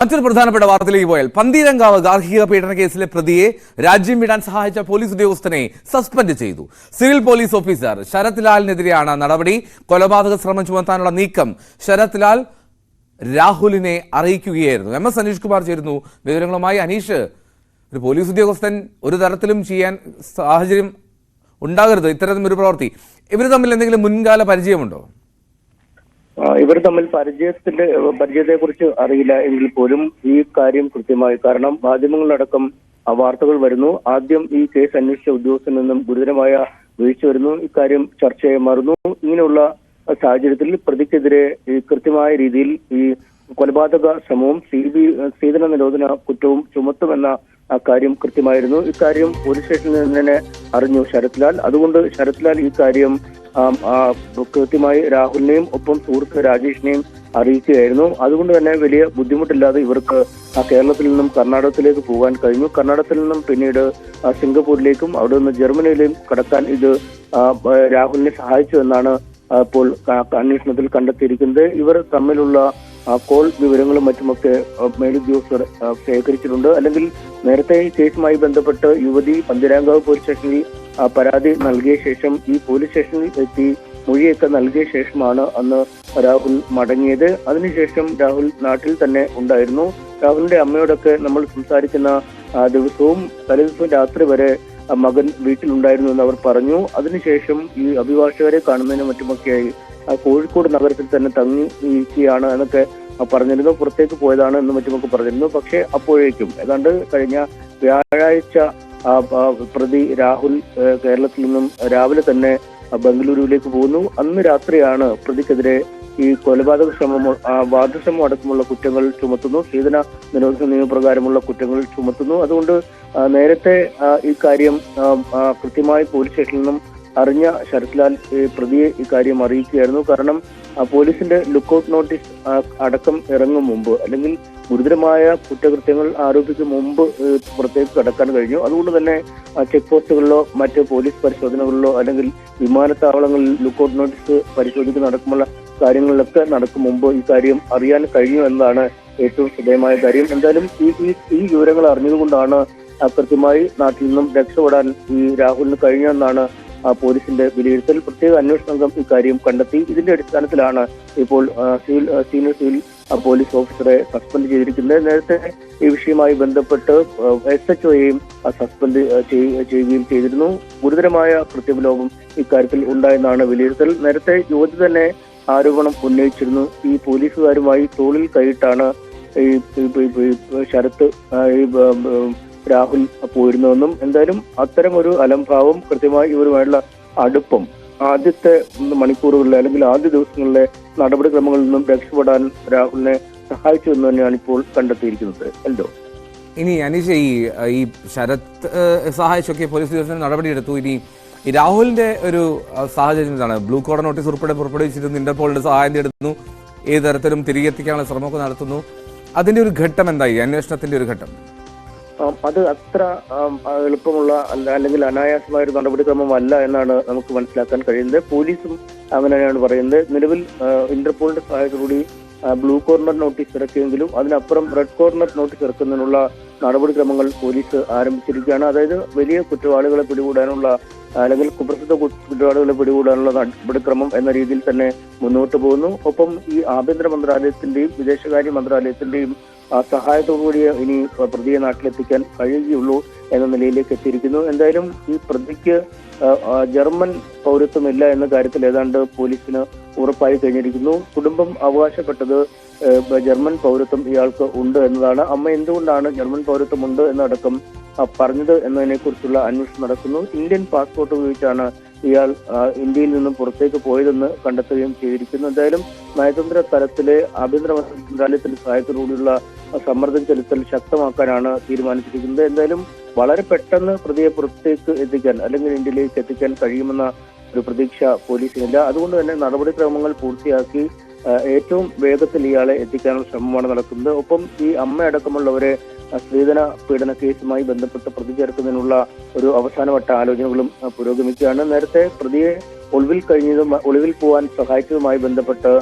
മറ്റൊരു പ്രധാനപ്പെട്ട വാർത്തയിലേക്ക് പോയാൽ പന്തീരങ്കാവ് ഗാർഹിക പീഡന കേസിലെ പ്രതിയെ രാജ്യം വിടാൻ സഹായിച്ച പോലീസ് ഉദ്യോഗസ്ഥനെ സസ്പെൻഡ് ചെയ്തു. സിവിൽ പോലീസ് ഓഫീസർ ശരത് ലാലിനെതിരെയാണ് നടപടി. കൊലപാതക ശ്രമം ചുമത്താനുള്ള നീക്കം ശരത് ലാൽ രാഹുലിനെ അറിയിക്കുകയായിരുന്നു. എം എസ് അനീഷ് കുമാർ ചേരുന്നു. വിവരങ്ങളുമായി അനീഷ് ഒരു പോലീസ് ഉദ്യോഗസ്ഥൻ ഒരു തരത്തിലും ചെയ്യാൻ സാഹചര്യം ഉണ്ടാകരുത്. ഇത്തരത്തിലൊരു പ്രവൃത്തി. ഇവർ തമ്മിൽ എന്തെങ്കിലും മുൻകാല പരിചയമുണ്ടോ? ഇവർ തമ്മിൽ പരിചയത്തിന്റെ പരിചയത്തെ കുറിച്ച് അറിയില്ല എങ്കിൽ പോലും ഈ കാര്യം കൃത്യമായി കാരണം മാധ്യമങ്ങളിലടക്കം ആ വാർത്തകൾ വരുന്നു. ആദ്യം ഈ കേസ് അന്വേഷിച്ച ഉദ്യോഗസ്ഥനിൽ നിന്നും ഗുരുതരമായ വീഴ്ച വരുന്നു. ഇക്കാര്യം ചർച്ചയായി മാറുന്നു. ഇങ്ങനെയുള്ള സാഹചര്യത്തിൽ പ്രതിക്കെതിരെ കൃത്യമായ രീതിയിൽ ഈ കൊലപാതക ശ്രമവും സി ബി സീതന നിരോധന കുറ്റവും ചുമത്തുമെന്ന ആ കാര്യം കൃത്യമായിരുന്നു. ഇക്കാര്യം പോലീസ് സ്റ്റേഷനിൽ നിന്ന് തന്നെ അറിഞ്ഞു ശരത് ലാൽ അതുകൊണ്ട് ശരത്ലാൽ ഈ കാര്യം ആം, കൃത്യമായി രാഹുലിനെയും ഒപ്പം സുഹൃത്ത് രാജേഷിനെയും അറിയിക്കുകയായിരുന്നു. അതുകൊണ്ട് തന്നെ വലിയ ബുദ്ധിമുട്ടില്ലാതെ ഇവർക്ക് കേരളത്തിൽ നിന്നും കർണാടകത്തിലേക്ക് പോകാൻ കഴിഞ്ഞു. കർണാടകത്തിൽ നിന്നും പിന്നീട് സിംഗപ്പൂരിലേക്കും അവിടെ നിന്ന് ജർമ്മനിയിലേക്കും കടക്കാൻ ഇത് രാഹുലിനെ സഹായിച്ചു എന്നാണ് ഇപ്പോൾ അന്വേഷണത്തിൽ കണ്ടെത്തിയിരിക്കുന്നത്. ഇവർ തമ്മിലുള്ള കോൾ വിവരങ്ങളും മറ്റുമൊക്കെ മേലുദ്യോഗസ്ഥർ ശേഖരിച്ചിട്ടുണ്ട്. അല്ലെങ്കിൽ നേരത്തെ കേസുമായി ബന്ധപ്പെട്ട് യുവതി പന്തിരാങ്കാവ് പോലീസ് സ്റ്റേഷനിൽ പരാതി നൽകിയ ശേഷം ഈ പോലീസ് സ്റ്റേഷനിൽ എത്തി മൊഴിയൊക്കെ നൽകിയ ശേഷമാണ് അന്ന് രാഹുൽ മടങ്ങിയത്. അതിനുശേഷം രാഹുൽ നാട്ടിൽ തന്നെ ഉണ്ടായിരുന്നു. രാഹുലിന്റെ അമ്മയോടൊക്കെ നമ്മൾ സംസാരിക്കുന്ന ദിവസവും തലേദിവസം രാത്രി വരെ മകൻ വീട്ടിലുണ്ടായിരുന്നു എന്ന് അവർ പറഞ്ഞു. അതിനുശേഷം ഈ അഭിഭാഷകരെ കാണുന്നതിനും മറ്റുമൊക്കെയായി കോഴിക്കോട് നഗരത്തിൽ തന്നെ തങ്ങി ഇരിക്കുകയാണ് എന്നൊക്കെ പറഞ്ഞിരുന്നു പുറത്തേക്ക് പോയതാണ് എന്ന് മറ്റുമൊക്കെ പറഞ്ഞിരുന്നു. പക്ഷേ അപ്പോഴേക്കും ഏതാണ്ട് കഴിഞ്ഞ വ്യാഴാഴ്ച പ്രതി രാഹുൽ കേരളത്തിൽ നിന്നും രാവിലെ തന്നെ ബംഗളൂരുവിലേക്ക് പോകുന്നു. അന്ന് രാത്രിയാണ് പ്രതിക്കെതിരെ ഈ കൊലപാതക ശ്രമം വാദശ്രമം അടക്കമുള്ള കുറ്റങ്ങൾ ചുമത്തുന്നു. സീതന നിരോധന നിയമപ്രകാരമുള്ള കുറ്റങ്ങൾ ചുമത്തുന്നു. അതുകൊണ്ട് നേരത്തെ ഈ കാര്യം കൃത്യമായി പോലീസ് സ്റ്റേഷനിൽ നിന്നും അറിഞ്ഞ ശരത്ലാൽ പ്രതിയെ ഇക്കാര്യം കാര്യം അറിയിക്കുകയായിരുന്നു. കാരണം പോലീസിന്റെ ലുക്കൌട്ട് നോട്ടീസ് അടക്കം ഇറങ്ങും മുമ്പ്. അല്ലെങ്കിൽ ഗുരുതരമായ കുറ്റകൃത്യങ്ങൾ ആരോപിക്കും മുമ്പ് പുറത്തേക്ക് കടക്കാൻ കഴിഞ്ഞു. അതുകൊണ്ട് തന്നെ ചെക്ക് പോസ്റ്റുകളിലോ മറ്റ് പോലീസ് പരിശോധനകളിലോ അല്ലെങ്കിൽ വിമാനത്താവളങ്ങളിൽ ലുക്കൌട്ട് നോട്ടീസ് പരിശോധിക്കുന്ന അടക്കമുള്ള കാര്യങ്ങളിലൊക്കെ നടക്കും മുമ്പ് ഈ കാര്യം അറിയാൻ കഴിഞ്ഞു എന്നതാണ് ഏറ്റവും ശ്രദ്ധേയമായ കാര്യം. എന്തായാലും ഈ ഈ വിവരങ്ങൾ അറിഞ്ഞതുകൊണ്ടാണ് കൃത്യമായി നാട്ടിൽ നിന്നും രക്ഷപ്പെടാൻ ഈ രാഹുലിന് കഴിഞ്ഞെന്നാണ് പോലീസിന്റെ വിലയിരുത്തൽ പ്രത്യേക അന്വേഷണ സംഘം ഇക്കാര്യം കണ്ടെത്തി. ഇതിന്റെ അടിസ്ഥാനത്തിലാണ് ഇപ്പോൾ സിവിൽ സീനിയർ സിവിൽ പോലീസ് ഓഫീസറെ സസ്പെൻഡ് ചെയ്തിരിക്കുന്നത്. നേരത്തെ ഈ വിഷയവുമായി ബന്ധപ്പെട്ട് എസ് എച്ച് ഒയെയും സസ്പെൻഡ് ചെയ്യുകയും ചെയ്തിരുന്നു. ഗുരുതരമായ കൃത്യവിലോപം ഇക്കാര്യത്തിൽ ഉണ്ടായെന്നാണ് വിലയിരുത്തൽ. നേരത്തെ യുവതി തന്നെ ആരോപണം ഉന്നയിച്ചിരുന്നു. ഈ പോലീസുകാരുമായി തോളിൽ കൈയിട്ടാണ് ഈ ശരത്ത് ഈ രാഹുൽ പോയിരുന്നുവെന്നും എന്തായാലും അത്തരം ഒരു അലംഭാവം കൃത്യമായി ഇവരുമായുള്ള അടുപ്പം ആദ്യത്തെ മണിക്കൂറുകളിലെ അല്ലെങ്കിൽ ആദ്യ ദിവസങ്ങളിലെ നടപടിക്രമങ്ങളിൽ നിന്നും രക്ഷപ്പെടാൻ രാഹുലിനെ സഹായിച്ചു എന്ന് തന്നെയാണ് ഇപ്പോൾ കണ്ടെത്തിയിരിക്കുന്നത്. എന്തോ ഇനി അനീഷ് ഈ ഈ ശരത് സഹായിച്ചൊക്കെ പോലീസ് ഉദ്യോഗസ്ഥന് നടപടിയെടുത്തു. ഇനി രാഹുലിന്റെ ഒരു സാഹചര്യം എന്താണ്? ബ്ലൂ കോഡ് നോട്ടീസ് ഉൾപ്പെടെ പുറപ്പെടുവിച്ചിരുന്നു. ഇന്റർപോളിന്റെ സഹായം തേടുന്നു. ഏത് തരത്തിലും തിരികെത്തിക്കാനുള്ള ശ്രമമൊക്കെ നടത്തുന്നു. അതിന്റെ ഒരു ഘട്ടം എന്തായി? അന്വേഷണത്തിന്റെ ഒരു ഘട്ടം. അത് അത്ര എളുപ്പമുള്ള അല്ലെങ്കിൽ അനായാസമായ ഒരു നടപടിക്രമമല്ല എന്നാണ് നമുക്ക് മനസ്സിലാക്കാൻ കഴിയുന്നത്. പോലീസും അങ്ങനെ തന്നെയാണ് പറയുന്നത്. നിലവിൽ ഇന്റർപോളിന്റെ സഹായത്തോടുകൂടി ബ്ലൂ കോർണർ നോട്ടീസ് ഇറക്കിയെങ്കിലും അതിനപ്പുറം റെഡ് കോർണർ നോട്ടീസ് ഇറക്കുന്നതിനുള്ള നടപടിക്രമങ്ങൾ പോലീസ് ആരംഭിച്ചിരിക്കുകയാണ്. അതായത് വലിയ കുറ്റവാളികളെ പിടികൂടാനുള്ള അല്ലെങ്കിൽ കുപ്രസിദ്ധ കുറ്റവാളികളെ പിടികൂടാനുള്ള നടപടിക്രമം എന്ന രീതിയിൽ തന്നെ മുന്നോട്ട് പോകുന്നു. ഒപ്പം ഈ ആഭ്യന്തര മന്ത്രാലയത്തിന്റെയും വിദേശകാര്യ മന്ത്രാലയത്തിന്റെയും സഹായത്തോടുകൂടി ഇനി പ്രതിയെ നാട്ടിലെത്തിക്കാൻ കഴിയുകയുള്ളൂ എന്ന നിലയിലേക്ക് എത്തിയിരിക്കുന്നു. എന്തായാലും ഈ പ്രതിക്ക് ജർമ്മൻ പൗരത്വമില്ല എന്ന കാര്യത്തിൽ ഏതാണ്ട് പോലീസിന് ഉറപ്പായി കഴിഞ്ഞിരിക്കുന്നു. കുടുംബം അവകാശപ്പെട്ടത് ജർമ്മൻ പൗരത്വം ഇയാൾക്ക് ഉണ്ട് എന്നതാണ്. അമ്മ എന്തുകൊണ്ടാണ് ജർമ്മൻ പൗരത്വം ഉണ്ട് എന്നടക്കം പറഞ്ഞത് എന്നതിനെ കുറിച്ചുള്ള അന്വേഷണം നടക്കുന്നു. ഇന്ത്യൻ പാസ്പോർട്ട് ഉപയോഗിച്ചാണ് ഇയാൾ ഇന്ത്യയിൽ നിന്നും പുറത്തേക്ക് പോയതെന്ന് കണ്ടെത്തുകയും ചെയ്തിരിക്കുന്നു. എന്തായാലും നയതന്ത്ര തലത്തിലെ ആഭ്യന്തര മന്ത്രാലയത്തിന്റെ സഹായത്തോടുകൂടിയുള്ള സമ്മർദ്ദം ചെലുത്തൽ ശക്തമാക്കാനാണ് തീരുമാനിച്ചിരിക്കുന്നത്. എന്തായാലും വളരെ പെട്ടെന്ന് പ്രതിയെ പുറത്തേക്ക് എത്തിക്കാൻ അല്ലെങ്കിൽ ഇന്ത്യയിലേക്ക് എത്തിക്കാൻ കഴിയുമെന്ന ഒരു പ്രതീക്ഷ പോലീസിനില്ല. അതുകൊണ്ട് തന്നെ നടപടിക്രമങ്ങൾ പൂർത്തിയാക്കി ഏറ്റവും വേഗത്തിൽ ഇയാളെ എത്തിക്കാനുള്ള ശ്രമമാണ് നടക്കുന്നത്. ഒപ്പം ഈ അമ്മയടക്കമുള്ളവരെ സ്ത്രീധന പീഡന കേസുമായി ബന്ധപ്പെട്ട് പ്രതി ചേർക്കുന്നതിനുള്ള ഒരു അവസാനവട്ട ആലോചനകളും പുരോഗമിക്കുകയാണ്. നേരത്തെ പ്രതിയെ ഒളിവിൽ കഴിഞ്ഞതും ഒളിവിൽ പോവാൻ സഹായിച്ചതുമായി ബന്ധപ്പെട്ട്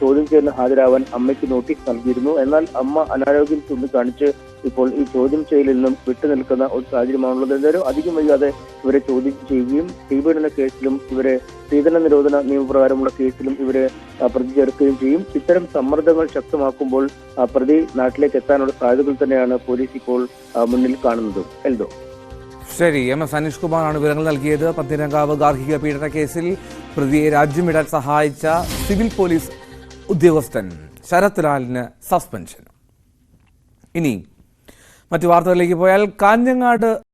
ചോദ്യം ചെയ്യലിന് ഹാജരാവാൻ അമ്മയ്ക്ക് നോട്ടീസ് നൽകിയിരുന്നു. എന്നാൽ അമ്മ അനാരോഗ്യം ചൂണ്ടിക്കാണിച്ച് ഇപ്പോൾ ഈ ചോദ്യം ചെയ്യലിൽ നിന്നും വിട്ടുനിൽക്കുന്ന ഒരു സാഹചര്യമാണുള്ളത്. എന്തായാലും അധികം വൈകാതെ ഇവരെ ചോദ്യം ചെയ്യുകയും തീപീഡന കേസിലും ഇവരെ സ്ത്രീധന നിരോധന നിയമപ്രകാരമുള്ള കേസിലും ഇവരെ പ്രതി ചേർക്കുകയും ചെയ്യും. ഇത്തരം സമ്മർദ്ദങ്ങൾ ശക്തമാക്കുമ്പോൾ പ്രതി നാട്ടിലേക്ക് എത്താനുള്ള സാധ്യതകൾ തന്നെയാണ് പോലീസ് ഇപ്പോൾ മുന്നിൽ കാണുന്നത്. എൽദോ? ശരി. എം എസ് അനീഷ് കുമാറാണ് വിവരങ്ങൾ നൽകിയത്. പത്തിരങ്കാവ് ഗാർഹിക പീഡന കേസിൽ പ്രതിയെ രാജ്യം വിടാൻ സഹായിച്ച സിവിൽ പോലീസ് ഉദ്യോഗസ്ഥൻ ശരത് ലാലിന് സസ്പെൻഷൻ ഇനി മറ്റു വാർത്തകളിലേക്ക് പോയാൽ കാഞ്ഞങ്ങാട്